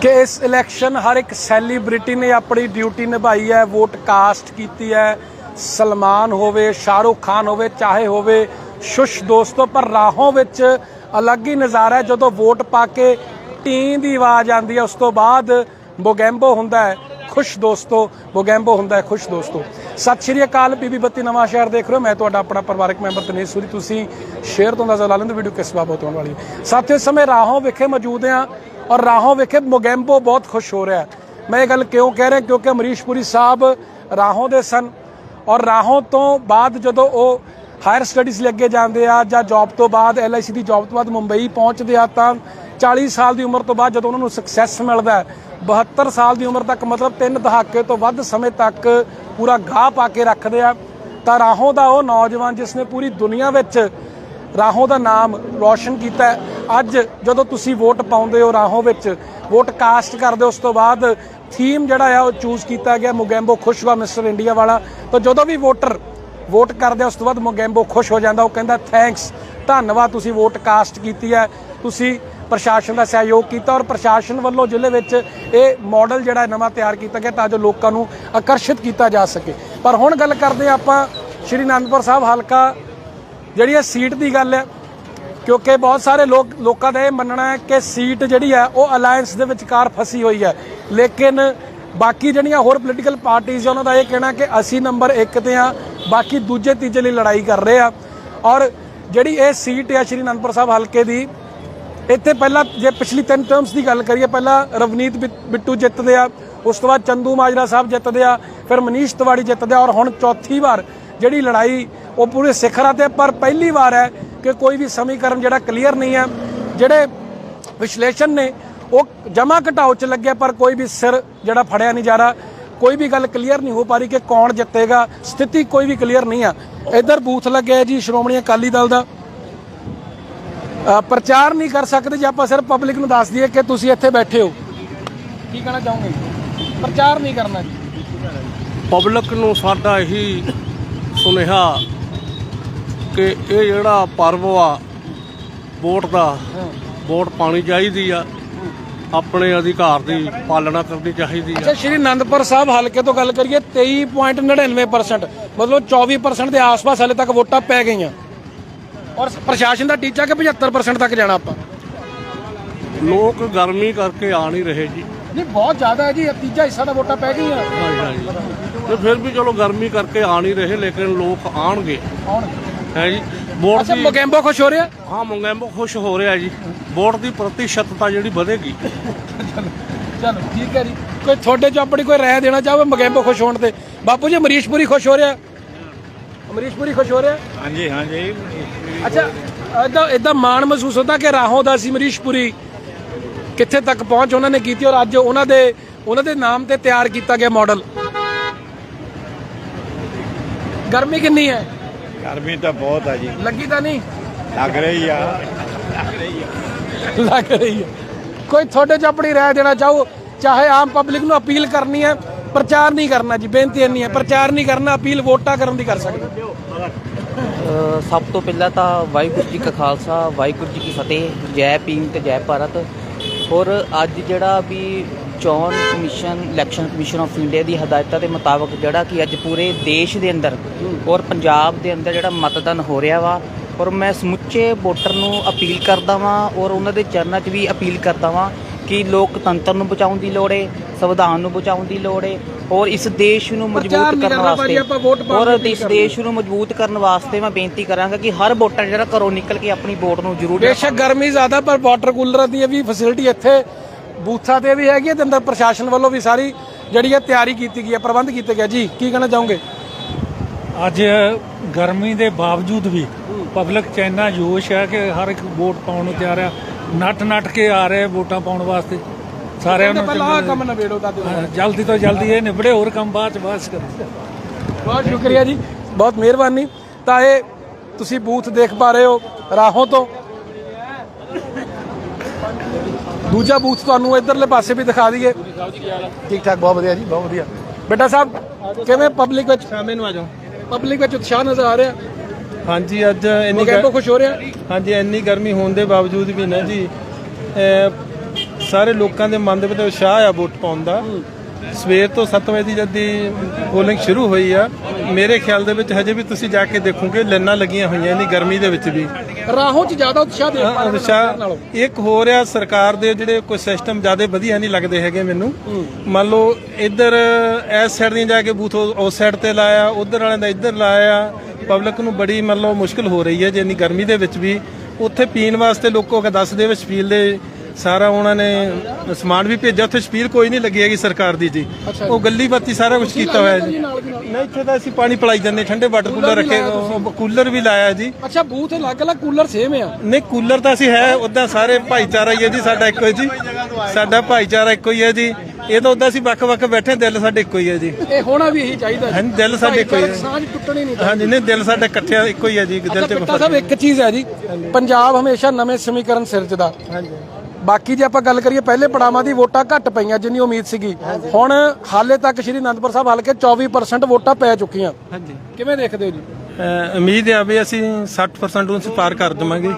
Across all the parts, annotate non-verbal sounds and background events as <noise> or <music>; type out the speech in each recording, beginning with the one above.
ਕਿ ਇਸ ਇਲੈਕਸ਼ਨ ਹਰ ਇੱਕ ਸੈਲੀਬ੍ਰਿਟੀ ਨੇ ਆਪਣੀ ਡਿਊਟੀ ਨਿਭਾਈ ਹੈ, ਵੋਟ ਕਾਸਟ ਕੀਤੀ ਹੈ। ਸਲਮਾਨ ਹੋਵੇ, ਸ਼ਾਹਰੁਖ ਖਾਨ ਹੋਵੇ, ਚਾਹੇ ਹੋਵੇ, ਸ਼ੁਸ਼ ਦੋਸਤੋ, ਪਰ ਰਾਹੋਂ ਵਿੱਚ ਅਲੱਗ ਹੀ ਨਜ਼ਾਰਾ ਹੈ। ਜਦੋਂ ਵੋਟ ਪਾ ਕੇ ਟੀ ਦੀ ਆਵਾਜ਼ ਆਉਂਦੀ ਹੈ, ਉਸ ਤੋਂ ਬਾਅਦ ਬੋਗੈਂਬੋ ਹੁੰਦਾ ਹੈ, ਖੁਸ਼ ਦੋਸਤੋ, ਬੋਗੈਂਬੋ ਹੁੰਦਾ ਹੈ, ਖੁਸ਼ ਦੋਸਤੋ। ਸਤਿ ਸ਼੍ਰੀ ਅਕਾਲ ਪੀਬੀ ਬੱਤੀ ਨਵਾਂ ਸ਼ਹਿਰ ਦੇਖ ਰਹੇ ਹੋ। ਮੈਂ ਤੁਹਾਡਾ ਆਪਣਾ ਪਰਿਵਾਰਕ ਮੈਂਬਰ ਤਨੇਸ਼ ਸੂਰੀ। ਤੁਸੀਂ ਸ਼ੇਅਰ ਤੋਂ ਅੰਦਾਜ਼ਾ ਲਾ ਲੈਂਦੇ ਵੀਡੀਓ ਕਿਸ ਬਾਬਤ ਹੋਣ ਵਾਲੀ ਹੈ। ਸਾਥੀਓ ਸਮੇਂ ਰਾਹੋਂ ਵਿਖੇ ਮੌਜੂਦ ਹਾਂ। ਔਰ ਰਾਹੋਂ ਵਿਖੇ ਮੋਗੈਂਬੋ ਬਹੁਤ ਖੁਸ਼ ਹੋ ਰਿਹਾ ਮੈਂ ਇਹ ਗੱਲ ਕਿਉਂ ਕਹਿ ਰਿਹਾ? ਕਿਉਂਕਿ ਅਮਰੀਸ਼ ਪੁਰੀ ਸਾਹਿਬ ਰਾਹੋਂ ਦੇ ਸਨ। ਔਰ ਰਾਹੋਂ ਤੋਂ ਬਾਅਦ ਜਦੋਂ ਉਹ ਹਾਇਰ ਸਟੱਡੀਜ਼ ਲਈ ਅੱਗੇ ਜਾਂਦੇ ਆ ਜਾਂ ਜੌਬ ਤੋਂ ਬਾਅਦ ਐਲਆਈਸੀ ਦੀ ਜੌਬ ਤੋਂ ਬਾਅਦ ਮੁੰਬਈ ਪਹੁੰਚਦੇ ਆ, ਤਾਂ 40 ਸਾਲ ਦੀ ਉਮਰ ਤੋਂ ਬਾਅਦ ਜਦੋਂ ਉਹਨਾਂ ਨੂੰ ਸਕਸੈਸ ਮਿਲਦਾ ਹੈ 72 ਸਾਲ ਦੀ ਉਮਰ ਤੱਕ ਮਤਲਬ ਤਿੰਨ ਦਹਾਕੇ ਤੋਂ ਵੱਧ ਸਮੇਂ ਤੱਕ ਪੂਰਾ ਗਾਹ ਪਾ ਕੇ ਰੱਖਦੇ ਆ। ਤਾਂ ਰਾਹੋਂ ਦਾ ਉਹ ਨੌਜਵਾਨ ਜਿਸ ਨੇ ਪੂਰੀ ਦੁਨੀਆ ਵਿੱਚ ਰਾਹੋਂ ਦਾ ਨਾਮ ਰੌਸ਼ਨ ਕੀਤਾ ਅੱਜ ਜਦੋਂ ਤੁਸੀਂ ਵੋਟ ਪਾਉਂਦੇ ਹੋ ਰਾਹੋਂ ਵਿੱਚ, ਵੋਟ ਕਾਸਟ ਕਰਦੇ ਹੋ, ਉਸ ਤੋਂ ਬਾਅਦ ਥੀਮ ਜਿਹੜਾ ਆ ਉਹ ਚੂਜ਼ ਕੀਤਾ ਗਿਆ, ਮੁਗੈਂਬੋ ਖੁਸ਼ਵਾ ਮਿਸਟਰ ਇੰਡੀਆ ਵਾਲਾ। ਤਾਂ ਜਦੋਂ ਵੀ ਵੋਟਰ ਵੋਟ ਕਰਦੇ ਆ, ਉਸ ਤੋਂ ਬਾਅਦ ਮੁਗੈਂਬੋ ਖੁਸ਼ ਹੋ ਜਾਂਦਾ, ਉਹ ਕਹਿੰਦਾ ਥੈਂਕਸ ਧੰਨਵਾਦ, ਤੁਸੀਂ ਵੋਟ ਕਾਸਟ ਕੀਤੀ ਹੈ। ਤੁਸੀਂ ਪ੍ਰਸ਼ਾਸਨ ਦਾ ਸਹਿਯੋਗ ਕੀਤਾ ਔਰ ਪ੍ਰਸ਼ਾਸਨ ਵੱਲੋਂ ਜ਼ਿਲ੍ਹੇ ਵਿੱਚ ਇਹ ਮਾਡਲ ਜਿਹੜਾ ਨਵਾਂ ਤਿਆਰ ਕੀਤਾ ਗਿਆ, ਤਾਂ ਜੋ ਲੋਕਾਂ ਨੂੰ ਆਕਰਸ਼ਿਤ ਕੀਤਾ ਜਾ ਸਕੇ। ਪਰ ਹੁਣ ਗੱਲ ਕਰਦੇ ਹਾਂ ਆਪਾਂ, ਸ਼੍ਰੀ ਅਨੰਦਪੁਰ ਸਾਹਿਬ ਹਲਕਾ ਜਿਹੜੀ ਇਹ ਸੀਟ ਦੀ ਗੱਲ ਹੈ ਕਿਉਂਕਿ ਬਹੁਤ ਸਾਰੇ ਲੋਕ ਲੋਕਾਂ ਦਾ ਇਹ ਮੰਨਣਾ ਹੈ ਕਿ ਸੀਟ ਜਿਹੜੀ ਹੈ ਉਹ ਅਲਾਈਅੰਸ ਦੇ ਵਿਚਕਾਰ ਫਸੀ ਹੋਈ ਹੈ। ਲੇਕਿਨ ਬਾਕੀ ਜਿਹੜੀਆਂ ਹੋਰ ਪੋਲੀਟੀਕਲ ਪਾਰਟੀਆਂ ਉਹਨਾਂ ਦਾ ਇਹ ਕਹਿਣਾ ਕਿ ਅਸੀਂ ਨੰਬਰ 1 ਤੇ ਆ ਬਾਕੀ ਦੂਜੇ ਤੀਜੇ ਲਈ ਲੜਾਈ ਕਰ ਰਹੇ ਆ। ਔਰ ਜਿਹੜੀ ਇਹ ਸੀਟ ਹੈ ਸ਼੍ਰੀ ਅਨੰਦਪੁਰ ਸਾਹਿਬ ਹਲਕੇ ਦੀ, ਇੱਥੇ ਪਹਿਲਾਂ ਜੇ ਪਿਛਲੀ ਤਿੰਨ ਟਰਮਸ ਦੀ ਗੱਲ ਕਰੀਏ, ਪਹਿਲਾਂ ਰਵਨੀਤ ਬਿ- ਬਿੱਟੂ ਜਿੱਤਦੇ ਆ, ਉਸ ਤੋਂ ਬਾਅਦ ਚੰਦੂ ਮਾਜਰਾ ਸਾਹਿਬ ਜਿੱਤਦੇ ਆ, ਫਿਰ ਮਨੀਸ਼ ਤਿਵਾੜੀ ਜਿੱਤਦੇ ਆ, ਔਰ ਹੁਣ ਚੌਥੀ ਵਾਰ ਜਿਹੜੀ ਲੜਾਈ ਉਹ ਪੂਰੇ ਸਿਖਰਾਂ ਤੇ ਪਰ ਪਹਿਲੀ ਵਾਰ ਹੈ ਕਿ ਕੋਈ ਵੀ ਸਮੀਕਰਨ ਜਿਹੜਾ ਕਲੀਅਰ ਨਹੀਂ ਹੈ, ਜਿਹੜੇ ਵਿਸ਼ਲੇਸ਼ਣ ਨੇ, ਉਹ ਜਮਾ ਘਟਾਓ ਚ ਲੱਗਿਆ ਪਰ ਕੋਈ ਵੀ ਸਿਰ ਜਿਹੜਾ ਫੜਿਆ ਨਹੀਂ ਜਾ ਰਿਹਾ। ਕੋਈ ਵੀ ਗੱਲ ਕਲੀਅਰ ਨਹੀਂ ਹੋ ਪਾ ਰਹੀ ਕਿ ਕੌਣ ਜਿੱਤੇਗਾ। ਸਥਿਤੀ ਕੋਈ ਵੀ ਕਲੀਅਰ ਨਹੀਂ ਆ। ਇੱਧਰ ਬੂਥ ਲੱਗਿਆ ਜੀ, ਸ਼੍ਰੋਮਣੀ ਅਕਾਲੀ ਦਲ ਦਾ। ਪ੍ਰਚਾਰ ਨਹੀਂ ਕਰ ਸਕਦੇ ਜੇ ਆਪਾਂ ਸਿਰਫ ਪਬਲਿਕ ਨੂੰ ਦੱਸ ਦਈਏ ਕਿ ਤੁਸੀਂ ਇੱਥੇ ਬੈਠੇ ਹੋ। ਕੀ ਕਹਿਣਾ ਚਾਹੋਗੇ? ਪ੍ਰਚਾਰ ਨਹੀਂ ਕਰਨਾ ਜੀ। ਪਬਲਿਕ ਨੂੰ ਸਾਡਾ ਇਹੀ ਸੁਨੇਹਾ ਕਿ ਇਹ ਜਿਹੜਾ ਪਰਵ ਆ ਵੋਟ ਦਾ ਵੋਟ ਪਾਣੀ ਚਾਹੀਦੀ ਆ ਆਪਣੇ ਅਧਿਕਾਰ ਦੀ ਪਾਲਣਾ ਕਰਨੀ ਚਾਹੀਦੀ ਆ। ਅੱਛਾ ਸ਼੍ਰੀ ਅਨੰਦਪੁਰ ਸਾਹਿਬ ਹਲਕੇ ਤੋਂ ਗੱਲ ਕਰੀਏ 23.99% ਮਤਲਬ 24% ਦੇ ਆਸ-ਪਾਸ ਹਲੇ ਤੱਕ ਵੋਟਾਂ ਪੈ ਗਈਆਂ। ਔਰ ਪ੍ਰਸ਼ਾਸਨ ਦਾ ਟੀਚਾ ਕਿ 75% ਤੱਕ ਜਾਣਾ ਆਪਾਂ? ਲੋਕ ਗਰਮੀ ਕਰਕੇ ਆ ਨਹੀਂ ਰਹੇ ਜੀ। ਨਹੀਂ ਬਹੁਤ ਜ਼ਿਆਦਾ ਹੈ ਜੀ ਇਹ ਤੀਜਾ ਹਿੱਸਾ ਦਾ ਵੋਟਾਂ ਪੈ ਗਈਆਂ। ਹਾਂਜੀ ਹਾਂਜੀ। ਤੇ ਫਿਰ ਵੀ ਚਲੋ ਗਰਮੀ ਕਰਕੇ ਆ ਨਹੀਂ ਰਹੇ ਲੇਕਿਨ ਲੋਕ ਆਣਗੇ ਕੌਣ ਹੈ ਜੀ। ਵੋਟ ਅੱਛਾ ਦੀ ਮੋਗੈਂਬੋ ਖੁਸ਼ ਹੋ ਰਿਹਾ? ਹਾਂ ਮੰਗੈਂਬੋ ਖੁਸ਼ ਹੋ ਰਿਹਾ ਜੀ। ਵੋਟ ਦੀ ਪ੍ਰਤੀਸ਼ਤਤਾ ਜਿਹੜੀ ਵਧੇਗੀ। ਚਲੋ ਠੀਕ ਹੈ ਜੀ। ਕੋਈ ਤੁਹਾਡੇ ਚੋਂ ਆਪਣੀ ਕੋਈ ਰਾਏ ਦੇਣਾ ਚਾਹੋ ਮੋਗੈਂਬੋ ਖੁਸ਼ ਹੋਣ ਤੇ? ਬਾਪੂ ਜੀ ਅਮਰੀਸ਼ਪੁਰੀ ਖੁਸ਼ ਹੋ ਰਿਹਾ? ਅਮਰੀਸ਼ਪੁਰੀ ਖੁਸ਼ ਹੋ ਰਿਹਾ? ਹਾਂਜੀ ਹਾਂਜੀ। ਅੱਛਾ ਇਦਾਂ ਇਦਾਂ ਮਾਣ ਮਹਿਸੂਸ ਹੁੰਦਾ ਕਿ ਰਾਹੋਂ ਦਾ ਸੀ ਮਰੀਸ਼ਪੁਰੀ ਕਿੱਥੇ ਤੱਕ ਪਹੁੰਚ ਉਹਨਾਂ ਨੇ ਕੀਤੀ ਔਰ ਅੱਜ ਉਹਨਾਂ ਦੇ ਉਹਨਾਂ ਦੇ ਨਾਮ ਤੇ ਤਿਆਰ ਕੀਤਾ ਗਿਆ ਮਾਡਲ ਗਰਮੀ ਕਿੰਨੀ ਹੈ? ਗਰਮੀ ਤਾਂ ਬਹੁਤ ਆ ਜੀ। ਲੱਗੀ ਤਾਂ ਨਹੀਂ? ਲੱਗ ਰਹੀ ਆ। ਲੱਗ ਰਹੀ ਹੈ ਕੋਈ ਤੁਹਾਡੇ ਚ ਆਪਣੀ ਰਾਏ ਦੇਣਾ ਚਾਹੋ ਚਾਹੇ ਆਮ ਪਬਲਿਕ ਨੂੰ ਅਪੀਲ ਕਰਨੀ ਹੈ ਪ੍ਰਚਾਰ ਨਹੀਂ ਕਰਨਾ ਜੀ ਬੇਨਤੀ ਇੰਨੀ ਹੈ ਪ੍ਰਚਾਰ ਨਹੀਂ ਕਰਨਾ ਅਪੀਲ ਵੋਟਾਂ ਕਰਨ ਦੀ ਕਰ ਸਕਦੇ। ਅ, ਸਭ ਤੋਂ ਪਹਿਲਾਂ ਤਾਂ ਵਾਹਿਗੁਰੂ ਜੀ ਕਾ ਖਾਲਸਾ ਵਾਹਿਗੁਰੂ ਜੀ ਕੀ ਫਤਿਹ ਜੈ ਭੀਮ ਤੇ ਜੈ ਭਾਰਤ। ਔਰ ਅੱਜ ਜਿਹੜਾ ਵੀ ਚੋਣ commission election commission of India ਦੀ ਹਦਾਇਤਾਂ ਦੇ ਮੁਤਾਬਕ ਜਿਹੜਾ ਕਿ ਅੱਜ ਪੂਰੇ ਦੇਸ਼ ਦੇ ਅੰਦਰ ਔਰ ਪੰਜਾਬ ਦੇ ਅੰਦਰ ਜਿਹੜਾ ਮਤਦਾਨ ਹੋ ਰਿਹਾ ਵਾ ਔਰ ਮੈਂ ਸਮੁੱਚੇ ਵੋਟਰ ਨੂੰ ਅਪੀਲ ਕਰਦਾ ਵਾਂ ਔਰ ਉਹਨਾਂ ਦੇ ਚਰਨਾਂ 'ਚ ਵੀ ਅਪੀਲ ਕਰਦਾ ਵਾਂ ਕਿ ਲੋਕਤੰਤਰ ਨੂੰ ਬਚਾਉਣ ਦੀ ਲੋੜ ਹੈ ਸੰਵਿਧਾਨ ਨੂੰ ਬਚਾਉਣ ਦੀ ਲੋੜ ਹੈ ਔਰ ਇਸ ਦੇਸ਼ ਨੂੰ ਮਜ਼ਬੂਤ ਕਰਨ ਵਾਸਤੇ ਔਰ ਇਸ ਦੇਸ਼ ਨੂੰ ਮਜ਼ਬੂਤ ਕਰਨ ਵਾਸਤੇ ਮੈਂ ਬੇਨਤੀ ਕਰਾਂਗਾ ਕਿ ਹਰ ਵੋਟਰ ਜਿਹੜਾ ਘਰੋਂ ਨਿਕਲ ਕੇ ਆਪਣੀ ਵੋਟ ਨੂੰ ਜ਼ਰੂਰ ਬੇਸ਼ੱਕ ਗਰਮੀ ਜ਼ਿਆਦਾ ਪਰ ਵਾਟਰ ਕੂਲਰ ਦੀ ਵੀ ਫੈਸਿਲਿਟੀ ਇੱਥੇ ਬੂਥਾਂ ਤੇ ਵੀ ਹੈਗੀ ਹੈ ਤੇ ਅੰਦਰ ਪ੍ਰਸ਼ਾਸਨ ਵੱਲੋਂ ਵੀ ਸਾਰੀ ਜਿਹੜੀ ਹੈ ਤਿਆਰੀ ਕੀਤੀ ਗਈ ਹੈ ਪ੍ਰਬੰਧ ਕੀਤੇ ਗਿਆ ਜੀ ਕੀ ਕਹਿਣਾ ਚਾਹੋਗੇ? ਅੱਜ ਗਰਮੀ ਦੇ ਬਾਵਜੂਦ ਵੀ ਪਬਲਿਕ ਚ ਇੰਨਾ ਜੋਸ਼ ਹੈ ਕਿ ਹਰ ਇੱਕ ਵੋਟ ਪਾਉਣ ਨੂੰ ਤਿਆਰ ਆ ਨੱਠ ਨੱਠ ਕੇ ਆ ਰਹੇ ਵੋਟਾਂ ਪਾਉਣ ਵਾਸਤੇ। ਸਾਰਿਆਂ ਨੂੰ ਪਹਿਲਾਂ ਕੰਮ ਨਵੇੜੋ ਤਾਂ ਹਾਂ, ਜਲਦੀ ਤੋਂ ਜਲਦੀ ਇਹ ਨਿਬੜੇ ਹੋਰ ਕੰਮ ਬਾਅਦ ਚ ਬਸ ਕਰੋ ਬਹੁਤ ਸ਼ੁਕਰੀਆ ਜੀ ਬਹੁਤ ਮਿਹਰਬਾਨੀ। ਤਾਂ ਇਹ ਤੁਸੀਂ ਬੂਥ ਦੇਖ ਪਾ ਰਹੇ ਹੋ ਰਾਹੋਂ ਤੋਂ। ਦੂਜਾ ਬੂਥ ਤੁਹਾਨੂੰ ਇਧਰਲੇ ਪਾਸੇ ਵੀ ਦਿਖਾ ਦਈਏ। ਠੀਕ ਠਾਕ ਬਹੁਤ ਵਧੀਆ ਜੀ ਬਹੁਤ ਵਧੀਆ। ਬੇਟਾ ਸਾਹਿਬ ਕਿਵੇਂ ਪਬਲਿਕ ਵਿੱਚ? ਸ਼ਾਮੇ ਨੂੰ ਆ ਜਾਓ। ਪਬਲਿਕ ਵਿੱਚ ਉਤਸ਼ਾਹ ਨਜ਼ਰ ਆ ਰਿਹਾ। ਹਾਂਜੀ ਅੱਜ ਇੰਨੀ ਮੋਗੈਂਬੋ ਗਰ- ਖੁਸ਼ ਹੋ ਰਿਹਾ। ਹਾਂਜੀ ਇੰਨੀ ਗਰਮੀ ਹੋਣ ਦੇ ਬਾਵਜੂਦ ਵੀ ਨਾ ਜੀ ਸਾਰੇ ਲੋਕਾਂ ਦੇ ਮਨ ਦੇ ਵਿੱਚ ਉਤਸ਼ਾਹ ਆ ਵੋਟ ਪਾਉਣ ਦਾ। ਸਵੇਰ ਤੋਂ 7 ਵਜੇ ਦੀ ਜਦ ਦੀ ਪੋਲਿੰਗ ਸ਼ੁਰੂ ਹੋਈ ਆ ਮੇਰੇ ਖਿਆਲ ਦੇ ਵਿੱਚ ਹਜੇ ਵੀ ਤੁਸੀਂ ਜਾ ਕੇ ਦੇਖੋਗੇ ਲਾਈਨਾਂ ਲੱਗੀਆਂ ਹੋਈਆਂ ਨੇ ਗਰਮੀ ਦੇ ਵਿੱਚ ਵੀ। ਰਾਹੋਂ 'ਚ ਜ਼ਿਆਦਾ ਉਤਸ਼ਾਹ ਦੇ ਹਾਂ, ਉਤਸ਼ਾਹ ਇੱਕ ਹੋ ਰਿਹਾ ਸਰਕਾਰ ਦੇ ਜਿਹੜੇ ਕੋਈ ਸਿਸਟਮ ਜ਼ਿਆਦਾ ਵਧੀਆ ਨਹੀਂ ਲੱਗਦੇ ਹੈਗੇ ਮੈਨੂੰ। ਮੰਨ ਲਓ ਇੱਧਰ ਇਸ ਸਾਈਡ ਦੀਆਂ ਜਾ ਕੇ ਬੂਥ ਉਸ ਸਾਈਡ ਤੇ ਲਾਇਆ ਉਧਰ ਵਾਲਿਆਂ ਦਾ ਇੱਧਰ ਲਾਇਆ ਪਬਲਿਕ ਨੂੰ ਬੜੀ ਮੰਨ ਲਓ ਮੁਸ਼ਕਲ ਹੋ ਰਹੀ ਹੈ ਜੇ ਇੰਨੀ ਗਰਮੀ ਦੇ ਵਿੱਚ ਵੀ। ਉੱਥੇ ਪੀਣ ਵਾਸਤੇ ਲੋਕੋ ਕੇ ਦੱਸਦੇ ਵਿੱਚ ਛਪੀਲ ਦੇ ਸਾਰਾ ਉਹਨਾਂ ਨੇ ਸਮਾਨ ਵੀ ਭੇਜਿਆ ਉੱਥੇ ਛਪੀਲ ਕੋਈ ਨਹੀਂ ਲੱਗੀ ਹੈਗੀ ਸਰਕਾਰ ਦੀ ਜੀ। ਉਹ ਗੱਲੀ ਬਾਤੀ ਸਾਰਾ ਕੁਝ ਕੀਤਾ ਹੋਇਆ ਜੀ। ਨਹੀਂ ਇੱਥੇ ਤਾਂ ਅਸੀਂ ਪਾਣੀ ਪਿਲਾਈ ਜਾਂਦੇ ਠੰਡੇ ਵਾਟਰ ਕੂਲਰ ਰੱਖੇ ਕੂਲਰ ਵੀ ਲਾਇਆ ਜੀ। ਅੱਛਾ ਬੂਥ ਅਲੱਗ-ਅਲੱਗ ਕੂਲਰ ਸੇਮ ਆ। ਨਹੀਂ ਕੂਲਰ ਤਾਂ ਅਸੀਂ ਹੈ ਉਦਾਂ ਸਾਰੇ ਭਾਈਚਾਰਾ ਹੀ ਹੈ ਜੀ ਸਾਡਾ ਇੱਕੋ ਹੀ ਜੀ। ਸਾਡਾ ਭਾਈਚਾਰਾ ਇੱਕੋ ਹੀ ਹੈ ਜੀ। ਇਹ ਤਾਂ ਉਦਾਂ ਅਸੀਂ ਵੱਖ-ਵੱਖ ਬੈਠੇ ਦਿਲ ਸਾਡੇ ਇੱਕੋ ਹੀ ਹੈ ਜੀ। ਇਹ ਹੋਣਾ ਵੀ ਇਹੀ ਚਾਹੀਦਾ ਹਾਂਜੀ ਦਿਲ ਸਾਡੇ ਇੱਕੋ ਹੀ ਹੈ। ਸਾਂਝ ਟੁੱਟਣੀ ਨਹੀਂ ਹਾਂਜੀ ਨਹੀਂ ਦਿਲ ਸਾਡਾ ਇਕੱਠਿਆ ਇੱਕੋ ਹੀ ਹੈ ਜੀ ਦਿਲ ਚ ਪਿੱਟਾ ਸਾਹਿਬ ਇੱਕ ਚੀਜ਼ ਹੈ ਜੀ। ਪੰਜਾਬ ਹਮੇਸ਼ਾ ਨਵੇਂ ਸਮੀਕਰਨ ਸਿਰਜਦਾ ਬਾਕੀ ਜੇ ਆਪਾਂ ਗੱਲ ਕਰੀਏ ਪਹਿਲੇ ਪੜਾਵਾਂ ਦੀ ਵੋਟਾਂ ਘੱਟ ਪਈਆਂ ਜਿੰਨੀ ਉਮੀਦ ਸੀਗੀ। ਹੁਣ ਹਾਲੇ ਤੱਕ ਸ਼੍ਰੀ ਅਨੰਦਪੁਰ ਸਾਹਿਬ ਹਲਕੇ 24% ਵੋਟਾਂ ਪੈ ਚੁੱਕੀਆਂ। ਹਾਂਜੀ। ਕਿਵੇਂ ਦੇਖਦੇ ਹੋ ਜੀ? ਉਮੀਦ ਹੈ ਵੀ ਅਸੀਂ 60% ਨੂੰ ਅਸੀਂ ਪਾਰ ਕਰ ਦੇਵਾਂਗੇ।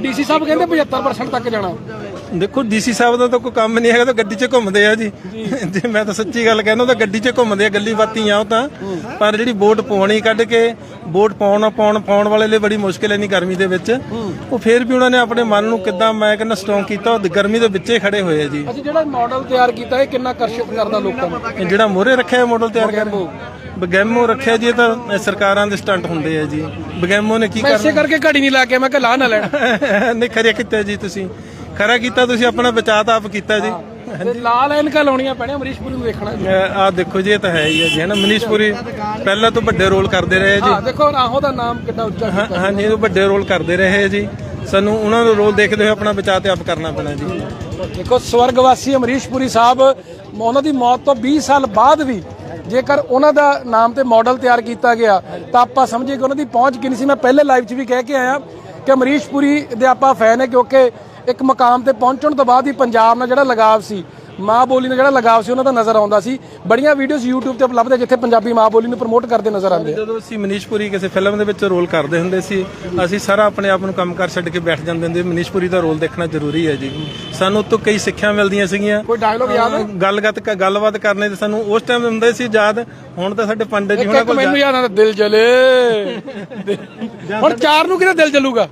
ਡੀਸੀ ਸਾਹਿਬ ਕਹਿੰਦੇ 75% ਤੱਕ ਜਾਣਾ। ਦੇਖੋ ਡੀਸੀ ਸਾਹਿਬ ਦਾ ਤਾਂ ਕੋਈ ਕੰਮ ਨਹੀਂ ਹੈਗਾ ਤਾਂ ਗੱਡੀ 'ਚ ਘੁੰਮਦੇ ਆ ਜੀ। ਜੇ। ਮੈਂ ਤਾਂ ਸੱਚੀ ਗੱਲ ਕਹਿੰਦਾ ਤਾਂ ਗੱਡੀ 'ਚ ਘੁੰਮਦੇ ਆ ਗੱਲੀ ਬਾਤੀ ਆ ਉਹ ਤਾਂ। ਪਰ ਜਿਹੜੀ ਵੋਟ ਪਾਉਣੀ ਕੱਢ ਕੇ ਵੋਟ ਪਾਉਣ ਪਾਉਣ ਪਾਉਣ ਵਾਲੇ ਲਈ ਬੜੀ ਮੁਸ਼ਕਿਲ ਹੈ ਨਹੀਂ ਗਰਮੀ ਦੇ ਵਿੱਚ। ਉਹ ਫੇਰ ਵੀ ਉਹਨਾਂ ਨੇ ਆਪਣੇ ਮਨ ਨੂੰ ਕਿੱਦਾਂ ਮੈਂ ਕਹਿੰਦਾ ਸਟਰੋਂਗ ਕੀਤਾ ਉਹ ਗਰਮੀ ਦੇ ਵਿੱਚੇ ਖੜੇ ਹੋਏ ਆ ਜੀ। ਅਸੀਂ ਜਿਹੜਾ ਮਾਡਲ ਤਿਆਰ ਕੀਤਾ ਇਹ ਕਿੰਨਾ ਆਕਰਸ਼ਿਤ ਕਰਦਾ ਲੋਕਾਂ ਨੂੰ ਇਹ ਜਿਹੜਾ ਮੋਰੇ ਰੱਖਿਆ ਮਾਡਲ ਤਿਆਰ ਕਰ ਬਗੈਮੋ। ਰੱਖਿਆ ਜੀ ਇਹ ਤਾਂ ਸਰਕਾਰਾਂ ਦੇ ਸਟੰਟ ਹੁੰਦੇ ਆ ਜੀ। ਬਗੈਮੋ ਨੇ ਕੀ ਮੈਂ ਇਸੇ ਕਰਕੇ ਘੜੀ ਨਹੀਂ ਲਾ ਕੇ ਮੈਂ ਕਿ ਲਾ ਨਾ ਲੈਣਾ। ਕਰਨਾ <laughs> ਨਹੀਂ ਖਰਿਆ ਕੀਤਾ ਜੀ ਤੁਸੀਂ। ਖਰਾ ਕੀਤਾ ਤੁਸੀਂ ਆਪਣਾ ਬਚਾਅ ਤਾਂ ਆਪ ਕੀਤਾ ਜੀ। ਤੇ ਲਾਲ ਐਨਕਾਂ ਲਾਉਣੀਆਂ ਪੈਣੀਆਂ ਅਮਰੀਸ਼ਪੁਰੀ ਨੂੰ ਦੇਖਣਾ ਜੀ। ਆ ਦੇਖੋ ਜੀ ਇਹ ਤਾਂ ਹੈ ਹੀ ਹੈ ਜੀ ਹੈ ਨਾ? ਮਨੀਸ਼ਪੁਰੀ ਪਹਿਲਾਂ ਤੋਂ ਵੱਡੇ ਰੋਲ ਕਰਦੇ ਰਹੇ ਜੀ। ਹਾਂ ਦੇਖੋ ਰਾਹੋਂ ਦਾ ਨਾਮ ਕਿੰਨਾ ਉੱਚਾ ਹਾਂ ਹਾਂਜੀ ਉਹ ਵੱਡੇ ਰੋਲ ਕਰਦੇ ਰਹੇ ਜੀ। ਸਾਨੂੰ ਉਹਨਾਂ ਦਾ ਰੋਲ ਦੇਖਦੇ ਹੋਏ ਆਪਣਾ ਬਚਾਅ ਤੇ ਆਪ ਕਰਨਾ ਪੈਣਾ ਜੀ। ਦੇਖੋ ਸਵਰਗਵਾਸੀ ਅਮਰੀਸ਼ਪੁਰੀ ਸਾਹਿਬ। ਉਹਨਾਂ ਦੀ ਮੌਤ ਤੋਂ 20 ਸਾਲ ਬਾਅਦ ਵੀ ਜੇਕਰ ਉਹਨਾਂ ਦਾ ਨਾਮ ਤੇ ਮਾਡਲ ਤਿਆਰ ਕੀਤਾ ਗਿਆ ਤਾਂ ਆਪਾਂ ਸਮਝੀਏ ਕਿ ਉਹਨਾਂ ਦੀ ਪਹੁੰਚ ਕਿੰਨੀ ਸੀ। ਮੈਂ ਪਹਿਲੇ ਲਾਈਵ 'ਚ ਵੀ ਕਹਿ ਕੇ ਆਇਆ ਕਿ ਅਮਰੀਸ਼ਪੁਰੀ ਦੇ ਆਪਾਂ ਫੈਨ ਹੈ ਕਿਉਂਕਿ ਇੱਕ ਮਕਾਮ ਤੇ ਪਹੁੰਚਣ ਤੋਂ ਬਾਅਦ ਹੀ ਪੰਜਾਬ ਨਾਲ ਜਿਹੜਾ ਲਗਾਵ ਸੀ ਮਾਂ ਬੋਲੀ ਨਾਲ ਜਿਹੜਾ ਲਗਾਵ ਸੀ ਉਹਨਾਂ ਦਾ ਨਜ਼ਰ ਆਉਂਦਾ ਸੀ। ਬੜੀਆਂ ਵੀਡੀਓਜ਼ YouTube ਤੇ ਉਪਲਬਧ ਹੈ ਜਿੱਥੇ ਪੰਜਾਬੀ ਮਾਂ ਬੋਲੀ ਨੂੰ ਪ੍ਰਮੋਟ ਕਰਦੇ ਨਜ਼ਰ ਆਉਂਦੇ ਜਦੋਂ ਅਸੀਂ ਮਨੀਸ਼ਪੁਰੀ ਕਿਸੇ ਫਿਲਮ ਦੇ ਵਿੱਚ ਰੋਲ ਕਰਦੇ ਹੁੰਦੇ ਸੀ ਅਸੀਂ ਸਾਰਾ ਆਪਣੇ ਆਪ ਨੂੰ ਕੰਮ ਕਰ ਛੱਡ ਕੇ ਬੈਠ ਜਾਂਦੇ ਹੁੰਦੇ ਮਨੀਸ਼ਪੁਰੀ ਦਾ ਰੋਲ ਦੇਖਣਾ ਜ਼ਰੂਰੀ ਹੈ ਜੀ। ਸਾਨੂੰ ਉਹ ਤੋਂ ਕਈ ਸਿੱਖਿਆ ਮਿਲਦੀਆਂ ਸੀਗੀਆਂ। ਕੋਈ ਡਾਇਲੋਗ ਯਾਦ ਹੈ? ਗੱਲਬਾਤ ਗੱਲਬਾਤ ਕਰਨੇ ਤੇ ਸਾਨੂੰ ਉਸ ਟਾਈਮ ਹੁੰਦੇ ਸੀ ਯਾਦ। ਹੁਣ ਤਾਂ ਸਾਡੇ ਪੰਡਿਤ ਜੀ ਇੱਕ ਕੋਲ ਮੈਨੂੰ ਯਾਦ ਆਉਂਦਾ ਦਿਲ ਜਲੇ। ਹੁਣ ਚਾਰ ਨੂੰ ਕਿਹਦਾ ਦਿਲ ਜਲੂਗਾ?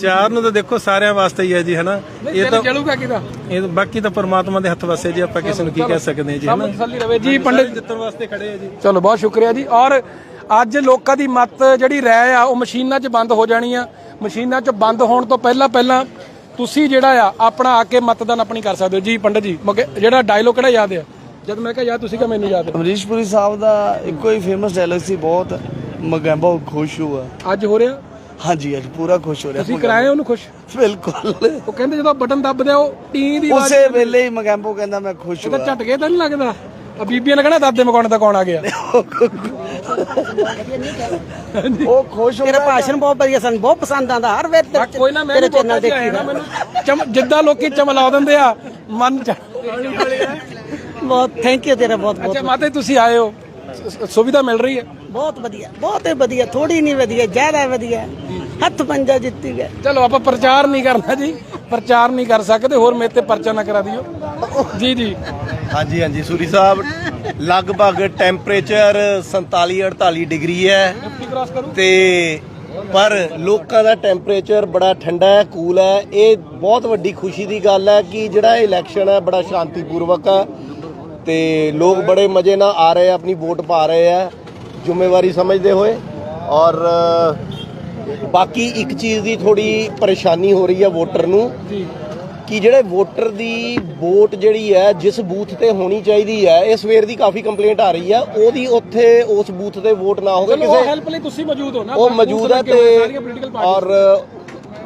ਚਾਰ ਨੂੰ ਤਾਂ ਦੇਖੋ ਸਾਰਿਆਂ ਵਾਸਤੇ ਹੀ ਹੈ ਜੀ ਹਨਾ? ਇਹ ਤਾਂ ਜਲੂਗਾ ਕਿਹਦਾ? ਇਹ ਬਾਕੀ ਤਾਂ ਪਰਮਾਤਮਾ ਦੇ ਹੱਥ ਵਸੇ ਜੀ ਆਪਾਂ ਕਿਸੇ ਨੂੰ ਕੀ ਕਹਿ ਸਕਦੇ ਹਾਂ ਜੀ ਹਨਾ? ਤਸੱਲੀ ਰਵੇ ਜੀ ਪੰਡਿਤ ਜਿੱਤਣ ਵਾਸਤੇ ਖੜੇ ਆ ਜੀ। ਚਲੋ ਬਹੁਤ ਸ਼ੁਕਰੀਆ ਜੀ। ਔਰ ਅੱਜ ਲੋਕਾਂ ਦੀ ਮਤ ਜਿਹੜੀ ਰਹਿ ਆ ਉਹ ਮਸ਼ੀਨਾਂ 'ਚ ਬੰਦ ਹੋ ਜਾਣੀ ਆ। ਮਸ਼ੀਨਾਂ 'ਚ ਬੰਦ ਹੋਣ ਤੋਂ ਪਹਿਲਾਂ ਪਹਿਲਾਂ ਤੁਸੀਂ ਜਿਹੜਾ ਆ ਆਪਣਾ ਆ ਕੇ ਮਤਦਾਨ ਆਪਣੀ ਕਰ ਸਕਦੇ ਹੋ। ਜੀ ਪੰਡਤ ਜੀ ਮਗੇ- ਜਿਹੜਾ ਡਾਇਲੋਗ ਕਿਹੜਾ ਯਾਦ ਆ? ਜਦ ਮੈਂ ਕਿਹਾ ਯਾਦ ਤੁਸੀਂ ਕਿਹਾ ਮੈਨੂੰ ਯਾਦ ਆ। ਅਮਰੀਸ਼ਪੁਰੀ ਸਾਹਿਬ ਦਾ ਇੱਕੋ ਹੀ ਫੇਮਸ ਡਾਇਲੌਗ ਸੀ ਬਹੁਤ ਮਗੰਬਾ ਖੁਸ਼ ਹੋਆ ਅੱਜ ਹੋ ਰਿਹਾ? ਹਾਂਜੀ ਅੱਜ ਪੂਰਾ ਖੁਸ਼ ਹੋ ਰਿਹਾ ਤੁਸੀਂ ਕਰਾਏ ਉਹਨੂੰ ਖੁਸ਼? ਬਿਲਕੁਲ। ਉਹ ਕਹਿੰਦੇ ਜਦੋਂ ਬਟਨ ਦੱਬਦੇ ਉਹ ਟੀ ਦੀ ਆਵਾਜ਼ ਉਸੇ ਵੇਲੇ ਹੀ ਮਗੰਬੋ ਕਹਿੰਦਾ ਮੈਂ ਖੁਸ਼ ਹੋਆ ਝਟਕੇ ਤਾਂ ਨਹੀਂ ਲੱਗਦਾ। ਆ ਬੀਬੀਆਂ ਨੇ ਕਹਿਣਾ ਦਾਦੇ ਮਕਾਉਣ ਦਾ ਕੌਣ ਆ ਗਿਆ? ਉਹ ਖੁਸ਼ ਹੋ ਤੇਰਾ ਭਾਸ਼ਣ ਬਹੁਤ ਵਧੀਆ ਸਾਨੂੰ ਬਹੁਤ ਪਸੰਦ ਆਂਦਾ ਹਰ ਵੇਲੇ ਆ, ਕੋਈ ਨਾ ਮੈਂ ਤੇਰੇ ਚੈਨਲ ਦੇਖੀ ਨਾ ਮੈਨੂੰ ਜਿੱਦਾਂ ਲੋਕੀ ਚਮਲਾ ਦਿੰਦੇ ਆ ਮਨ ਚ ਬਹੁਤ ਥੈਂਕ ਯੂ ਤੇਰਾ ਬਹੁਤ ਬਹੁਤ ਅੱਛਾ ਮਾਤੇ ਤੁਸੀਂ ਆਏ ਹੋ। ਸੁਵਿਧਾ ਮਿਲ ਰਹੀ ਹੈ। ਬਹੁਤ ਵਧੀਆ ਬਹੁਤ ਹੀ ਵਧੀਆ ਥੋੜੀ ਨਹੀਂ ਵਧੀਆ ਜ਼ਿਆਦਾ ਵਧੀਆ। ਹੱਥ ਪੰਜਾ ਜਿੱਤੀ ਗਏ ਚਲੋ ਆਪਾਂ ਪ੍ਰਚਾਰ ਨਹੀਂ ਕਰਨਾ ਜੀ। ਪ੍ਰਚਾਰ ਨਹੀਂ ਕਰ ਸਕਦੇ ਹੋਰ ਮੇਰੇ ਤੇ ਪਰਚਾ ਨਾ ਕਰਾ ਦਿਓ। ਜੀ ਜੀ। ਹਾਂਜੀ ਹਾਂਜੀ ਸੂਰੀ ਸਾਹਿਬ ਲਗਭਗ ਟੈਂਪਰੇਚਰ 47 48 ਡਿਗਰੀ ਹੈ। ਤੇ ਪਰ ਲੋਕਾਂ ਦਾ ਟੈਂਪਰੇਚਰ ਬੜਾ ਠੰਡਾ ਹੈ ਕੂਲ ਹੈ। ਇਹ ਬਹੁਤ ਵੱਡੀ ਖੁਸ਼ੀ ਦੀ ਗੱਲ ਹੈ ਕਿ ਜਿਹੜਾ ਇਹ ਇਲੈਕਸ਼ਨ ਹੈ ਬੜਾ ਸ਼ਾਂਤੀਪੂਰਵਕ ਹੈ। ਤੇ ਲੋਕ ਬੜੇ ਮਜ਼ੇ ਨਾਲ ਆ ਰਹੇ ਆ ਆਪਣੀ ਵੋਟ ਪਾ ਰਹੇ ਆ। ਜ਼ਿੰਮੇਵਾਰੀ ਸਮਝਦੇ ਹੋਏ ਔਰ ਬਾਕੀ ਇੱਕ ਚੀਜ਼ ਦੀ ਥੋੜੀ ਪਰੇਸ਼ਾਨੀ ਹੋ ਰਹੀ ਹੈ ਵੋਟਰ ਨੂੰ ਕਿ ਜਿਹੜੇ ਵੋਟਰ ਦੀ ਵੋਟ ਜਿਹੜੀ ਹੈ ਜਿਸ ਬੂਥ ਤੇ ਹੋਣੀ ਚਾਹੀਦੀ ਹੈ ਇਹ ਸਵੇਰ ਦੀ ਕਾਫੀ ਕੰਪਲੇਂਟ ਆ ਰਹੀ ਹੈ ਉਹਦੀ ਉੱਥੇ ਉਸ ਬੂਥ ਤੇ ਵੋਟ ਨਾ ਹੋਵੇ ਕਿਸੇ ਹੈਲਪ ਲਈ ਤੁਸੀਂ ਮੌਜੂਦ ਹੋ ਨਾ ਉਹ ਮੌਜੂਦ ਹੈ ਤੇ ਔਰ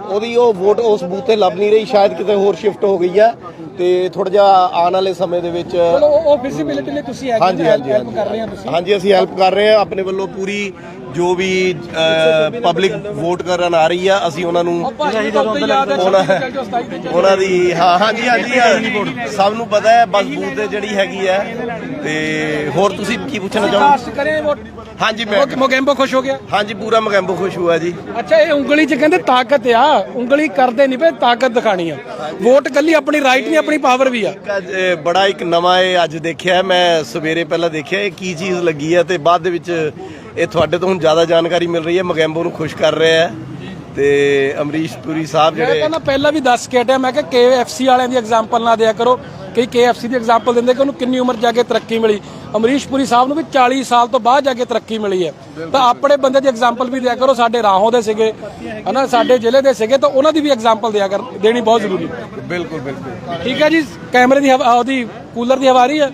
ਉਹਦੀ ਉਹ ਵੋਟ ਉਸ ਬੂਥ ਤੇ ਲੱਭ ਨਹੀਂ ਰਹੀ ਸ਼ਾਇਦ ਕਿਤੇ ਹੋਰ ਸ਼ਿਫਟ ਹੋ ਗਈ ਹੈ ਤੇ ਥੋੜਾ ਜਿਹਾ ਆਉਣ ਵਾਲੇ ਸਮੇਂ ਦੇ ਵਿੱਚ ਚਲੋ ਉਹ- ਫਿਜ਼ੀਬਿਲਿਟੀ ਲਈ ਤੁਸੀਂ ਹੈਲਪ ਕਰ ਰਹੇ ਹੋ ਤੁਸੀਂ। ਹਾਂਜੀ ਅਸੀਂ ਹੈਲਪ ਕਰ ਰਹੇ ਹਾਂ ਆਪਣੇ ਵੱਲੋਂ ਪੂਰੀ ਜੋ ਵੀ ਪਬਲਿਕ ਵੋਟ ਕਰਨ ਆ ਰਹੀ ਆ ਅਸੀਂ ਉਹਨਾਂ ਨੂੰ ਉਹਨਾਂ- ਚੱਲ ਜਾਓ 27 ਤੇ ਚੱਲ ਉਹਨਾਂ ਦੀ ਹਾਂ ਹਾਂਜੀ ਹਾਂਜੀ ਸਭ ਨੂੰ ਪਤਾ ਹੈ ਬਸ ਬੂਥ ਤੇ ਜਿਹੜੀ ਹੈਗੀ ਹੈ। ਤੇ ਹੋਰ ਤੁਸੀਂ ਕੀ ਪੁੱਛਣਾ ਚਾਹੋ ਕਾਸਟ ਕਰੇ ਵੋਟ। ਹਾਂਜੀ ਮੈਂ ਮੋਗੈਂਬੋ ਖੁਸ਼ ਹੋ ਗਿਆ? ਹਾਂਜੀ ਪੂਰਾ ਮਗੈਂਬੋ ਖੁਸ਼ ਹੋਇਆ ਜੀ। ਅੱਛਾ ਇਹ ਉਂਗਲੀ 'ਚ ਕਹਿੰਦੇ ਤਾਕਤ ਆ। ਉਂਗਲੀ ਕਰਦੇ ਨਹੀਂ ਪਏ ਤਾਕਤ ਦਿਖਾਣੀ ਆ। ਵੋਟ ਕੱਲੀ ਆਪਣੀ ਰਾਈਟ ਨਹੀਂ ਆਪਣੀ ਪਾਵਰ ਵੀ ਆ। ਬੜਾ ਇੱਕ ਨਵਾਂ ਇਹ ਅੱਜ ਦੇਖਿਆ ਮੈਂ ਸਵੇਰੇ ਪਹਿਲਾਂ ਦੇਖਿਆ ਇਹ ਕੀ ਚੀਜ਼ ਲੱਗੀ ਹੈ ਤੇ ਬਾਅਦ ਦੇ ਵਿੱਚ ਇਹ ਤੁਹਾਡੇ ਤੋਂ ਹੁਣ ਜ਼ਿਆਦਾ ਜਾਣਕਾਰੀ ਮਿਲ ਰਹੀ ਹੈ। ਮਗੈਂਬੋ ਨੂੰ ਖੁਸ਼ ਕਰ ਰਿਹਾ ਹੈ। ਤੇ ਅਮਰੀਸ਼ ਪੁਰੀ ਸਾਹਿਬ ਮੈਂ ਜਿਹੜੇ ਕਹਿੰਦਾ ਪਹਿਲਾਂ ਵੀ ਦੱਸ ਕੇ ਹਟਿਆ। ਮੈਂ ਕਿ KFC ਵਾਲਿਆਂ ਦੀ ਐਗਜ਼ਾਮਪਲ ਨਾ ਦਿਆ ਕਰੋ ਕਈ KFC ਦੀ ਐਗਜ਼ਾਮਪਲ ਦਿੰਦੇ ਕਿ ਉਹਨੂੰ ਕਿੰਨੀ ਉਮਰ ਜਾ ਕੇ ਤਰੱਕੀ ਮਿਲੀ। ਅਮਰੀਸ਼ ਪੁਰੀ ਸਾਹਿਬ ਨੂੰ ਵੀ 40 ਸਾਲ ਤੋਂ ਬਾਅਦ ਜਾ ਕੇ ਤਰੱਕੀ ਮਿਲੀ ਹੈ। ਤਾਂ ਆਪਣੇ ਬੰਦੇ ਦੀ ਐਗਜ਼ਾਮਪਲ ਵੀ ਦਿਆ ਕਰੋ। ਸਾਡੇ ਰਾਹੋਂ ਦੇ ਸੀਗੇ ਹਨਾ ਸਾਡੇ ਜ਼ਿਲ੍ਹੇ ਦੇ ਸੀਗੇ ਤਾਂ ਉਹਨਾਂ ਦੀ ਵੀ ਐਗਜ਼ਾਮਪਲ ਦਿਆ ਕਰ ਦੇਣੀ ਬਹੁਤ ਜ਼ਰੂਰੀ ਹੈ। ਬਿਲਕੁਲ ਬਿਲਕੁਲ। ਠੀਕ ਹੈ ਜੀ। ਕੈਮਰੇ ਦੀ ਹਵਾ ਉਹਦੀ ਕੂਲਰ ਦੀ ਹਵਾ ਆ ਰਹੀ ਹੈ।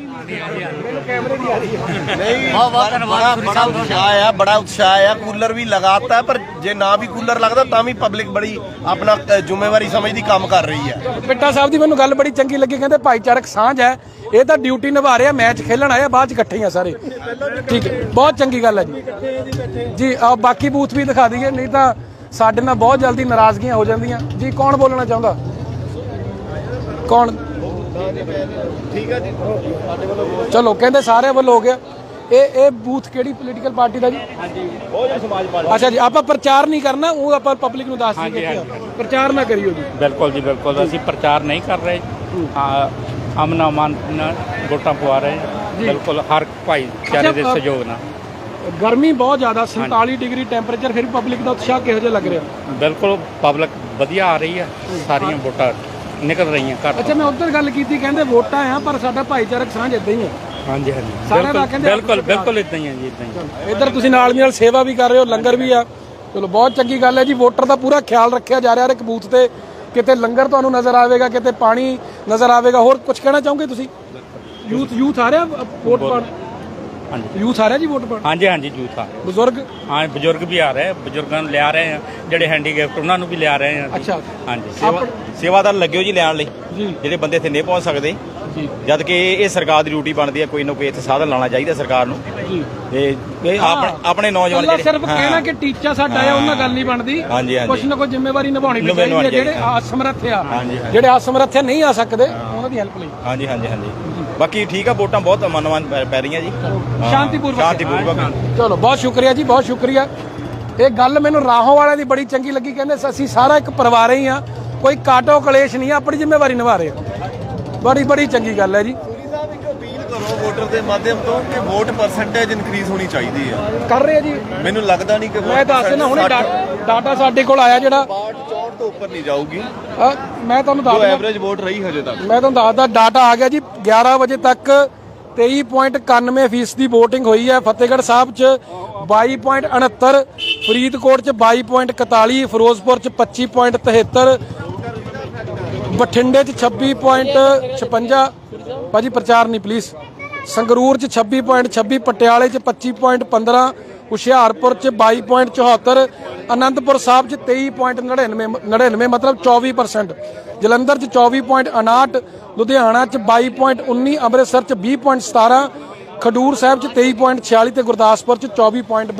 ਨਹੀਂ ਬੜਾ ਬੜਾ ਉਤਸ਼ਾਹ ਆ ਬੜਾ ਉਤਸ਼ਾਹ ਆ। ਕੂਲਰ ਵੀ ਲਗਾਤਾ ਹੈ, ਪਰ ਜੇ ਨਾ ਵੀ ਕੂਲਰ ਲੱਗਦਾ ਤਾਂ ਵੀ ਪਬਲਿਕ ਬੜੀ ਆਪਣਾ ਅ, ਜ਼ਿੰਮੇਵਾਰੀ ਸਮਝਦੀ ਕੰਮ ਕਰ ਰਹੀ ਹੈ ਪਿੱਟਾ ਸਾਹਿਬ ਦੀ ਮੈਨੂੰ ਗੱਲ ਬੜੀ ਚੰਗੀ ਲੱਗੀ ਕਹਿੰਦੇ ਭਾਈਚਾਰਕ ਸਾਂਝ ਹੈ। ਇਹ ਤਾਂ ਡਿਊਟੀ ਨਿਭਾ ਰਿਹਾ ਮੈਚ ਖੇਲਣ ਆਇਆ ਬਾਅਦ ਚ ਇਕੱਠੇ ਹੀ ਆ ਸਾਰੇ। ਠੀਕ ਹੈ ਬਹੁਤ ਚੰਗੀ ਗੱਲ ਹੈ ਜੀ। ਜੀ ਆ ਬਾਕੀ ਬੂਥ ਵੀ ਦਿਖਾ ਦਈਏ ਨਹੀਂ ਤਾਂ ਸਾਡੇ ਨਾਲ ਬਹੁਤ ਜਲਦੀ ਨਾਰਾਜ਼ਗੀਆਂ ਹੋ ਜਾਂਦੀਆਂ। ਜੀ ਕੌਣ ਬੋਲਣਾ ਚਾਹੁੰਦਾ? ਕੌਣ? ਠੀਕ ਹੈ ਜੀ। ਚਲੋ ਕਹਿੰਦੇ ਸਾਰੇ ਵੱਲੋਂ ਹੋ ਗਿਆ। ਇਹ ਇਹ ਬੂਥ ਕਿਹੜੀ ਪੋਲੀਟੀਕਲ ਪਾਰਟੀ ਦਾ ਜੀ? ਹਾਂਜੀ ਬਹੁਜਨ ਸਮਾਜ ਪਾਰਟੀ। ਅੱਛਾ ਜੀ ਆਪਾਂ ਪ੍ਰਚਾਰ ਨਹੀਂ ਕਰਨਾ ਉਹ ਆਪਾਂ ਪਬਲਿਕ ਨੂੰ ਦੱਸ ਦਈਏ। ਪ੍ਰਚਾਰ ਨਾ ਕਰਿਓ ਜੀ। ਬਿਲਕੁਲ ਜੀ ਬਿਲਕੁਲ। ਅਸੀਂ ਪ੍ਰਚਾਰ ਨਹੀਂ ਕਰ ਰਹੇ। ਹਾਂ। ਅਮਨ ਅਮਨ ਵੋਟਾਂ ਪਵਾ ਰਹੇ। ਬਿਲਕੁਲ ਹਰ ਭਾਈਚਾਰੇ ਦੇ ਅੱਛਾ, ਅ- ਸਹਿਯੋਗ ਨਾਲ। ਗਰਮੀ ਬਹੁਤ ਜ਼ਿਆਦਾ 47 ਡਿਗਰੀ ਟੈਂਪਰੇਚਰ ਫਿਰ ਪਬਲਿਕ ਦਾ ਉਤਸ਼ਾਹ ਕਿਹੋ ਜਿਹਾ ਲੱਗ ਰਿਹਾ? ਬਿਲਕੁਲ ਪਬਲਿਕ ਵਧੀਆ ਆ ਰਹੀ ਹੈ। ਸਾਰੀਆਂ ਵੋਟਾਂ ਨਿਕਲ ਰਹੀਆਂ ਘਰ ਅੱਛਾ ਮੈਂ ਉੱਧਰ ਗੱਲ ਕੀਤੀ ਕਹਿੰਦੇ ਵੋਟਾਂ ਆ ਪਰ ਸਾਡਾ ਭਾਈਚਾਰਕ ਸਾਂਝ ਇਦਾਂ ਹੀ ਹੈ ਹਾਂਜੀ ਹਾਂਜੀ। ਸਾਰਿਆਂ ਦਾ ਬਿਲਕੁਲ ਕਹਿੰਦੇ ਬਿਲਕੁਲ ਬਿਲਕੁਲ ਇਦਾਂ ਹੀ ਹੈ ਜੀ ਇਦਾਂ ਹੀ ਇੱਧਰ ਤੁਸੀਂ ਨਾਲ ਦੀ ਨਾਲ ਸੇਵਾ ਵੀ ਕਰ ਰਹੇ ਹੋ ਲੰਗਰ ਵੀ ਆ। ਚਲੋ ਬਹੁਤ ਚੰਗੀ ਗੱਲ ਹੈ ਜੀ ਵੋਟਰ ਦਾ ਪੂਰਾ ਖਿਆਲ ਰੱਖਿਆ ਜਾ ਰਿਹਾ ਹਰ ਇੱਕ ਬੂਥ ਤੇ। ਕਿਤੇ ਲੰਗਰ ਤੁਹਾਨੂੰ ਨਜ਼ਰ ਆਵੇਗਾ ਕਿਤੇ ਪਾਣੀ ਨਜ਼ਰ ਆਵੇਗਾ ਹੋਰ ਕੁਝ ਕਹਿਣਾ ਚਾਹੋਗੇ ਤੁਸੀਂ? ਯੂਥ ਯੂਥ ਆ ਰਿਹਾ ਵੋਟ ਪਾਣ ਹਾਂਜੀ। ਯੂਥ ਆ ਰਿਹਾ ਜੀ ਵੋਟ ਪਾਣ ਹਾਂਜੀ ਹਾਂਜੀ ਜੂਥ ਆ ਬਜ਼ੁਰਗ? ਹਾਂ ਬਜ਼ੁਰਗ ਵੀ ਆ ਰਹੇ ਬਜ਼ੁਰਗਾਂ ਨੂੰ ਲਿਆ ਰਹੇ ਆ ਜਿਹੜੇ ਹੈਂਡੀਕੈਪਟ ਉਹਨਾਂ ਨੂੰ ਵੀ ਲਿਆ ਰਹੇ ਆ ਅੱਛਾ। ਹਾਂਜੀ। ਸੇਵਾਦਾਰ ਲੱਗਿਓ ਜੀ ਲੈਣ ਲਈ ਜਿਹੜੇ ਬੰਦੇ ਇੱਥੇ ਨਹੀਂ ਪਹੁੰਚ ਸਕਦੇ। ਜਦ ਕਿ ਇਹ ਸਰਕਾਰ ਦੀ ਡਿਊਟੀ ਬਣਦੀ ਹੈ ਕੋਈ ਨਾ ਕੋਈ ਇੱਥੇ ਸਾਧਨ ਲਾਉਣਾ ਚਾਹੀਦਾ ਸਰਕਾਰ ਨੂੰ। ਤੇ ਆਪਣੇ ਨੌਜਵਾਨ ਜਿਹੜੇ ਸਿਰਫ ਕਹਿਣਾ ਕਿ ਟੀਚਾ ਸਾਡਾ ਆ ਉਹਨਾਂ ਗੱਲ ਨਹੀਂ ਬਣਦੀ। ਕੁਛ ਨਾ ਕੁਛ ਜ਼ਿੰਮੇਵਾਰੀ ਨਿਭਾਉਣੀ ਚਾਹੀਦੀ ਹੈ ਜਿਹੜੇ। ਅਸਮਰੱਥ ਆ। ਜਿਹੜੇ ਅਸਮਰੱਥ ਨਹੀਂ ਆ ਸਕਦੇ ਉਹਨਾਂ ਦੀ ਹੈਲਪ ਲਈ। ਹਾਂਜੀ ਹਾਂਜੀ ਹਾਂਜੀ। ਬਾਕੀ ਠੀਕ ਆ ਵੋਟਾਂ ਬਹੁਤ ਮਨਵਾਨ ਪੈ ਰਹੀਆਂ ਜੀ। ਹਾਂ, ਸ਼ਾਂਤੀਪੂਰਵਕ। ਸ਼ਾਂਤੀਪੂਰਵਕ ਚਲੋ ਬਹੁਤ ਸ਼ੁਕਰੀਆ ਜੀ ਬਹੁਤ ਸ਼ੁਕਰੀਆ। ਇਹ ਗੱਲ ਮੈਨੂੰ ਰਾਹੋਂ ਵਾਲਿਆਂ ਦੀ ਬੜੀ ਚੰਗੀ ਲੱਗੀ ਕਹਿੰਦੇ ਅਸੀਂ ਸਾਰਾ ਇੱਕ ਪਰਿਵਾਰ ਹੀ ਆ ਕੋਈ ਕਾਟੋ ਕਲੇਸ਼ ਨਹੀਂ ਆ, ਆਪਣੀ ਜ਼ਿੰਮੇਵਾਰੀ ਨਿਭਾ ਰਹੇ ਆ ਬੜੀ ਬੜੀ ਚੰਗੀ ਗੱਲ ਹੈ ਜੀ। ਕਰੋ ਵੋਟਰ ਦੇ ਮਾਧਿਅਮ ਤੋਂ ਕਿ ਵੋਟ ਪਰਸੈਂਟੇਜ ਇਨਕਰੀਜ਼ ਹੋਣੀ ਚਾਹੀਦੀ ਹੈ। ਕਰ ਰਹੇ ਆ ਜੀ। ਮੈਨੂੰ ਲੱਗਦਾ ਨਹੀਂ ਕਿ ਮੈਂ ਦੱਸ ਦਿੰਦਾ ਹੁਣੇ ਡਾਟਾ ਸਾਡੇ ਕੋਲ ਆਇਆ ਜਿਹੜਾ 64 ਤੋਂ ਉੱਪਰ ਨਹੀਂ ਜਾਊਗੀ। ਅ, ਮੈਂ ਤੁਹਾਨੂੰ ਦੱਸ ਜੋ ਦਿੰਦਾ ਐਵਰੇਜ ਵੋਟ ਰਹੀ ਹਜੇ ਤੱਕ। ਮੈਂ ਤੁਹਾਨੂੰ ਦੱਸਦਾ ਡਾਟਾ ਆ ਗਿਆ ਜੀ 11 ਵਜੇ ਤੱਕ 23.91 ਫੀਸਦੀ ਦੀ VOTING ਹੋਈ ਹੈ। ਫਤਿਹਗੜ੍ਹ ਸਾਹਿਬ 'ਚ 22.69 ਫਰੀਦਕੋਟ 'ਚ 22.41 ਫਿਰੋਜ਼ਪੁਰ 'ਚ 25.73 ਬਠਿੰਡੇ 'ਚ 26.56 ਭਾਜੀ ਪ੍ਰਚਾਰ ਨਹੀਂ ਪਲੀਜ਼ ਸੰਗਰੂਰ 'ਚ 26.26 ਪਟਿਆਲੇ 'ਚ 25.15 ਹੁਸ਼ਿਆਰਪੁਰ 'ਚ 22.74 ਅਨੰਦਪੁਰ ਸਾਹਿਬ 'ਚ 23.99 99 ਮਤਲਬ 24% ਜਲੰਧਰ 'ਚ 24.59 ਲੁਧਿਆਣਾ 'ਚ 22.19 ਅੰਮ੍ਰਿਤਸਰ 'ਚ 20.17 ਖਡੂਰ ਸਾਹਿਬ 'ਚ 23.46 ਤੇ ਗੁਰਦਾਸਪੁਰ 'ਚ 24.32